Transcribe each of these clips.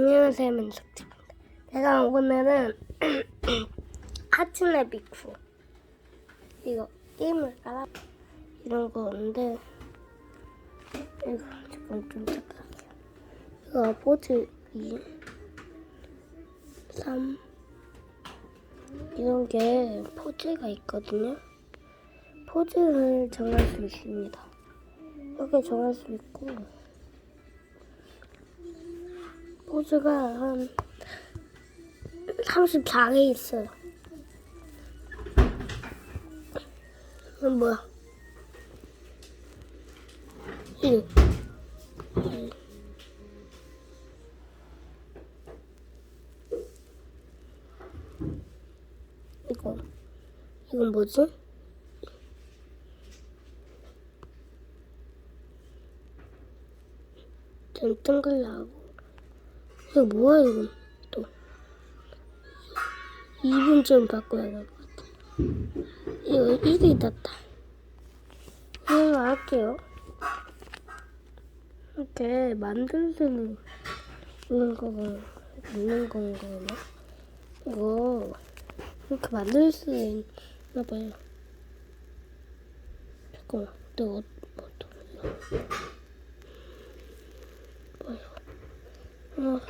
안녕하세요 민석입니다. 제가 오늘은 하츠네 비쿠 이거 게임을 깔아 이런 거인데 이거 잠깐 좀 잠깐만요. 이거 포즈 2, 3 이런 게 포즈가 있거든요. 포즈를 정할 수 있습니다. 이렇게 정할 수 있고 포즈가 한 34개 있어요. 이건 뭐야? 1. 1. 이거, 이건 뭐지? 좀 둥글라고. 이거 뭐야, 이건 또. 2분쯤 바꿔야 될 것 같아. 이거 1이 닿다. 이거 할게요. 이렇게 만들 수는 있는 거가 있는 건가요? 이거 이렇게 만들 수 있나 봐요. 잠깐만, 내가 어, 뭐 또, 뭐 야? 아,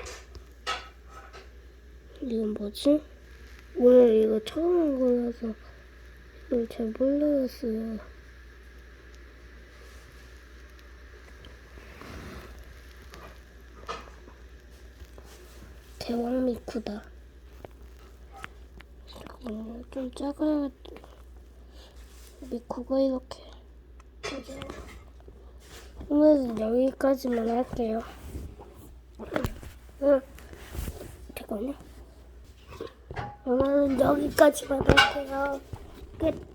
이건 뭐지? 오늘 이거 처음 한 거라서 이걸 잘 몰라였어요. 대왕 미쿠다. 좀 작아야 미쿠가 이렇게. 오늘은 여기까지만 할게요. 잠깐만요. 오늘은 여기까지만 할게요. 끝.